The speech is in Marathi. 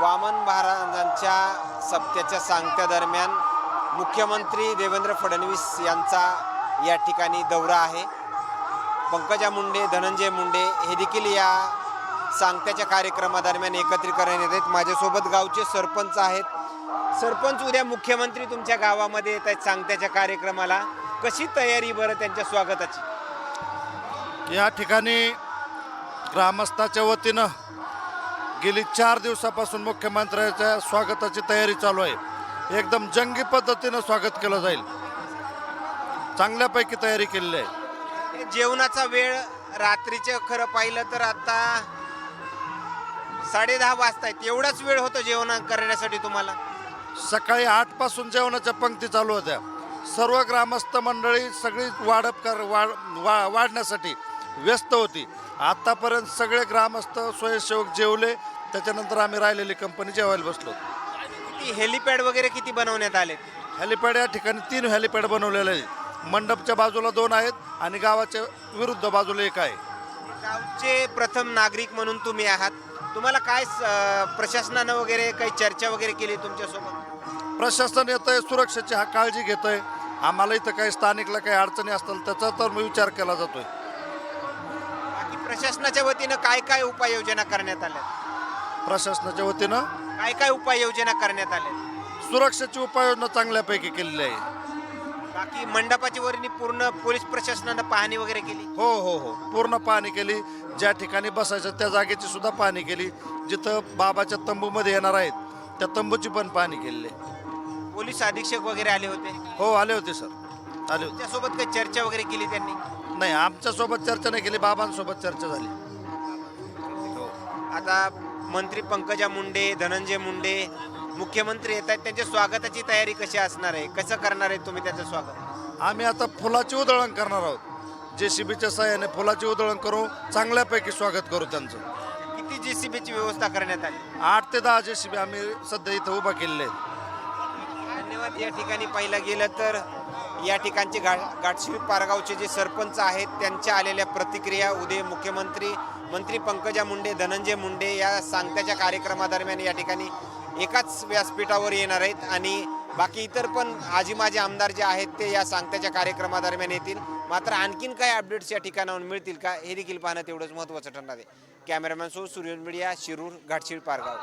वामन महाराजांच्या सप्त्याच्या सांगत्यादरम्यान मुख्यमंत्री देवेंद्र फडणवीस यांचा या ठिकाणी दौरा आहे. पंकजा मुंडे धनंजय मुंडे हे देखील या सांगत्याच्या कार्यक्रमादरम्यान एकत्रित करण्यात येत आहेत. माझ्यासोबत गावचे सरपंच आहेत. सरपंच उद्या मुख्यमंत्री तुमच्या गावामध्ये येत आहेत सांगत्याच्या कार्यक्रमाला. कशी तयारी बरं त्यांच्या स्वागताची? या ठिकाणी ग्रामस्थाच्या वतीनं गेली चार दिवसापासून मुख्यमंत्र्याच्या स्वागताची तयारी चालू आहे. एकदम जंगी पद्धतीनं स्वागत केलं जाईल. चांगल्यापैकी तयारी केलेली आहे. जेवणाचा वेळ रात्रीचं खरं पाहिलं तर आता साडे दहा वाजतायत एवढाच वेळ होतो जेवण करण्यासाठी तुम्हाला? सकाळी आठपासून जेवणाच्या पंक्ती चालू होत्या. सर्व ग्रामस्थ मंडळी सगळी वाढप कर वाढ वा वाढण्यासाठी व्यस्त होती. आत्तापर्यंत सगळे ग्रामस्थ स्वयंसेवक जेवले. त्याच्यानंतर आम्ही राहिलेली कंपनी जेवायला बसलो. किती हेलिपॅड वगैरे किती बनवण्यात आले? हेलिपॅड या ठिकाणी तीन हेलिपॅड बनवलेले आहेत मंडपच्या बाजूला दोन आहेत आणि गावाच्या विरुद्ध बाजूला एक आहे. गावचे प्रथम नागरिक म्हणून तुम्ही आहात. तुम्हाला काय स- प्रशासनानं वगैरे काही चर्चा वगैरे केली तुमच्यासोबत? प्रशासन येतं आहे सुरक्षेची हा काळजी घेतं आहे आम्हाला इथं काही स्थानिकला काही अडचणी असतील त्याचा तर विचार केला जातोय. प्रशासनाच्या वतीनं काय काय उपाययोजना करण्यात आल्या? प्रशासनाच्या वतीनं? काय काय उपाययोजना करण्यात आल्या? सुरक्षेची उपाययोजना चांगल्यापैकी केलेली आहे. बाकी मंडपाची वरणी पूर्ण पोलीस प्रशासनानं पाहणी वगैरे केली? हो हो हो. पूर्ण पाहणी केली. ज्या ठिकाणी बसायचं त्या जागेची सुद्धा पाहणी केली. जिथं बाबाच्या तंबूमध्ये येणार आहेत त्या तंबूची पण पाहणी केलेली आहे. पोलीस अधीक्षक वगैरे आले होते? हो आले होते सर. आले होते. त्यासोबत काही चर्चा वगैरे केली त्यांनी? नाही आमच्यासोबत चर्चा नाही केली बाबांसोबत चर्चा झाली. आता मंत्री पंकजा मुंडे धनंजय मुंडे मुख्यमंत्री येत आहेत त्यांच्या स्वागताची तयारी कशी असणार आहे? कसं करणार आहे तुम्ही त्याचं स्वागत? आम्ही आता फुलाची उधळण करणार आहोत. जे सी बीच्या सहाय्याने फुलाची उधळण करू चांगल्यापैकी स्वागत करू त्यांचं. किती जी सी बीची व्यवस्था करण्यात आली? आठ ते दहा जे सी बी आम्ही सध्या इथं उभा केलेले आहेत. धन्यवाद. या ठिकाणी पाहिलं गेलं तर या ठिकाणचे गा गाठशिळ पारगावचे जे सरपंच आहेत त्यांच्या आलेल्या प्रतिक्रिया उद्या मुख्यमंत्री मंत्री पंकजा मुंडे धनंजय मुंडे या सांगत्याच्या कार्यक्रमादरम्यान या ठिकाणी एकाच व्यासपीठावर येणार आहेत आणि बाकी इतर पण आजी माझे आमदार जे आहेत ते या सांगत्याच्या कार्यक्रमादरम्यान येतील. मात्र आणखीन काय अपडेट्स या ठिकाणाहून मिळतील का हे देखील पाहणं तेवढंच महत्त्वाचं ठरणार आहे. कॅमेरामॅन सो सूर्य मीडिया शिरूर घाटशीळ पारगाव.